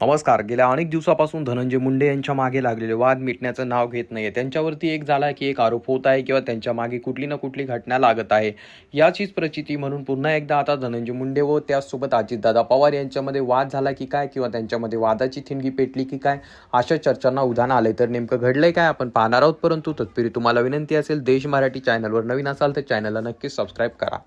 नमस्कार. गेल्या अनेक दिवसापासून धनंजय मुंडे यांच्या मागे लागलेले वाद मिटण्याचं नाव घेत नाहीये. त्यांच्यावरती एक झाला की एक आरोप होत आहे किंवा त्यांच्या मागे कुठली ना कुठली घटना लागत आहे. याचीच प्रचिती म्हणून पुन्हा एकदा आता धनंजय मुंडे व त्यासोबत अजितदादा पवार यांच्यामध्ये वाद झाला की काय किंवा त्यांच्यामध्ये वादाची थिणगी पेटली की काय अशा चर्चांना उधाण आलंय. तर नेमकं घडलंय काय आपण पाहणार आहोत. परंतु तत्पूर्वी तुम्हाला विनंती असेल देश मराठी चॅनलवर नवीन असाल तर चॅनलला नक्कीच सबस्क्राईब करा.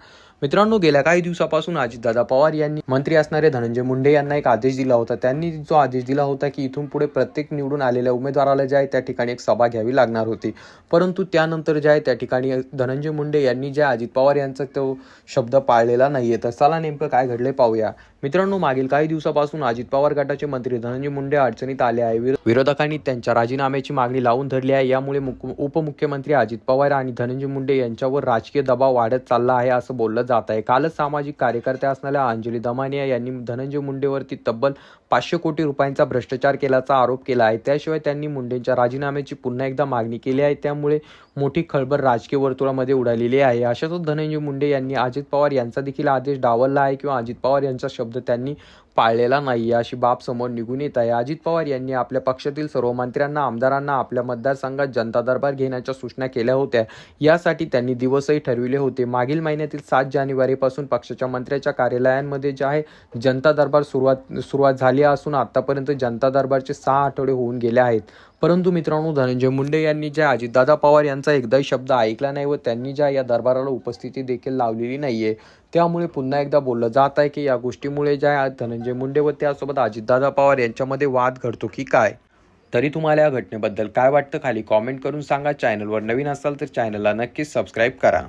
मित्रांनो गेल्या काही दिवसापासून अजितदादा पवार यांनी मंत्री असणारे धनंजय मुंडे यांना एक आदेश दिला होता. त्यांनी जो आदेश दिला होता की इथून पुढे प्रत्येक निवडून आलेल्या उमेदवाराला जे आहे त्या ठिकाणी एक सभा घ्यावी लागणार होती. परंतु त्यानंतर जे आहे त्या ठिकाणी धनंजय मुंडे यांनी जे अजित पवार यांचा तो शब्द पाळलेला नाहीये. तर चला नेमकं काय घडले पाहूया. मित्रांनो मागील काही दिवसापासून अजित पवार गटाचे मंत्री धनंजय मुंडे अडचणीत आले आहे. विरोधकांनी त्यांच्या राजीनाम्याची मागणी लावून धरली आहे. यामुळे उपमुख्यमंत्री अजित पवार आणि धनंजय मुंडे यांच्यावर राजकीय दबाव वाढत चालला आहे असं बोललं जात आहे. कालच सामाजिक कार्यकर्त्या असणाऱ्या अंजली दमानिया यांनी धनंजय मुंडेवरती तब्बल पाचशे कोटी कोटी रुपयांचा भ्रष्टाचार केल्याचा आरोप केला आहे. त्याशिवाय त्यांनी मुंडेंच्या राजीनाम्याची पुन्हा एकदा मागणी केली आहे. त्यामुळे मोठी खळबळ राजकीय वर्तुळामध्ये उडालेली आहे. अशातच धनंजय मुंडे यांनी अजित पवार यांचा देखील आदेश डावलला आहे किंवा अजित पवार यांचा शब्द त्यांनी पाळलेला नाही. अशी बाब समोर निघून येत आहे. अजित पवार यांनी आपल्या पक्षातील सर्व मंत्र्यांना आमदारांना आपल्या मतदारसंघात जनता दरबार घेण्याच्या सूचना केल्या होत्या. यासाठी त्यांनी दिवसही ठरविले होते. मागील महिन्यातील सात जानेवारीपासून पक्षाच्या मंत्र्याच्या कार्यालयांमध्ये जे आहे जनता दरबार सुरुवात सुरुवात झाली असून आतापर्यंत जनता दरबारचे सहा आठवडे होऊन गेले आहेत. परंतु मित्रांनो धनंजय मुंडे यांनी ज्या अजितदादा पवार यांचा एकदाही शब्द ऐकला नाही व त्यांनी ज्या या दरबाराला उपस्थिती देखील लावलेली नाही आहे त्यामुळे पुन्हा एकदा बोललं जात आहे की या गोष्टीमुळे ज्या धनंजय मुंडे व त्यासोबत अजितदादा पवार यांच्यामध्ये वाद घडतो की काय? तरी तुम्हाला या घटनेबद्दल काय वाटतं? खाली कॉमेंट करून सांगा. चॅनलवर नवीन असाल तर चॅनलला नक्कीच सबस्क्राईब करा.